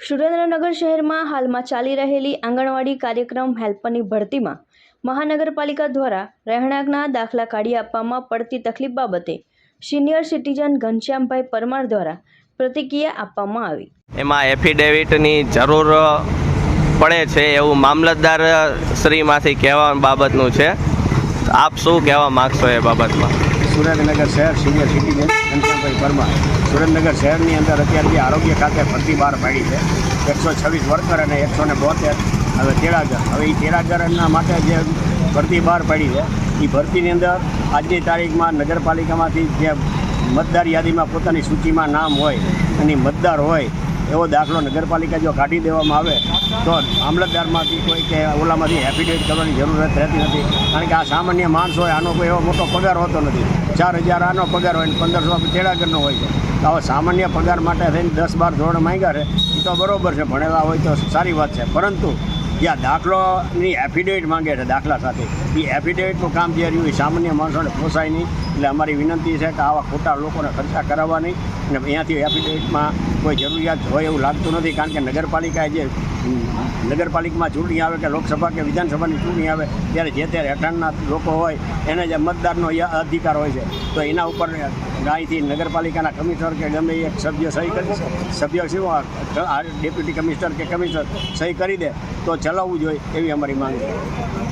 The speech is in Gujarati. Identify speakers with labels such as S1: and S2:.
S1: સુરેન્દ્રનગર શહેરમાં હાલમાં ચાલી રહેલી આંગણવાડી કાર્યક્રમ હેલ્પરની ભરતીમાં મહાનગરપાલિકા દ્વારા રહેણાંકના દાખલા કાઢી આપવામાં પડતી તકલીફ બાબતે સિનિયર સિટીઝન ઘનશ્યામભાઈ પરમાર દ્વારા પ્રતિક્રિયા આપવામાં આવી.
S2: એમાં એફિડેવિટની જરૂર પડે છે એવું મામલતદાર શ્રીમાંથી કહેવા બાબતનું છે. આપ શું કહેવા માગશો એ બાબતમાં?
S3: સુરેન્દ્રનગર શહેર સિનિયર સિટીઝન ઘનશ્યામભાઈ પરમાર. સુરેન્દ્રનગર શહેરની અંદર અત્યારે જે આરોગ્ય ખાતે ભરતી બહાર પાડી છે. એકસો છવ્વીસ વર્કર અને એકસો ને બોતેર, હવે તેરાગર હવે એ તેરાગરના માટે જે ભરતી બહાર પાડી છે એ ભરતીની અંદર આજની તારીખમાં નગરપાલિકામાંથી જે મતદાર યાદીમાં પોતાની સૂચિમાં નામ હોય અને મતદાર હોય એવો દાખલો નગરપાલિકા જો કાઢી દેવામાં આવે, તો મામલતદારમાંથી કોઈ કે ઓલામાંથી એફિડેવિટ કરવાની જરૂરત રહેતી નથી. કારણ કે આ સામાન્ય માણસ હોય, આનો કોઈ એવો મોટો પગાર હોતો નથી. ચાર હજાર આનો પગાર હોય ને પંદરસો તેડાગરનો હોય છે. તો આવા સામાન્ય પગાર માટે થઈને દસ બાર ધોરણ માંગ્યા છે એ તો બરોબર છે, ભણેલા હોય તો સારી વાત છે. પરંતુ જ્યાં દાખલોની એફિડેવિટ માંગે છે દાખલા સાથે. એ એફિડેવિટનું કામ જે રહ્યું એ સામાન્ય માણસોને પોસાય નહીં. એટલે અમારી વિનંતી છે કે આવા ખોટા લોકોને ખર્ચા કરાવવા નહીં. અને અહીંયાથી એફિડેવિટમાં કોઈ જરૂરિયાત હોય એવું લાગતું નથી, કારણ કે નગરપાલિકાએ જે નગરપાલિકામાં ચૂંટણી આવે કે લોકસભા કે વિધાનસભાની ચૂંટણી આવે, ત્યારે જે તે રહેઠાણના લોકો હોય, એને જે મતદારનો અધિકાર હોય છે, તો એના ઉપર ગાયથી નગરપાલિકાના કમિશનર કે ગમે એક સભ્ય સહી કરી સભ્ય શું ડેપ્યુટી કમિશનર કે કમિશનર સહી કરી દે, તો ચલાવવું જોઈએ એવી અમારી માંગ છે.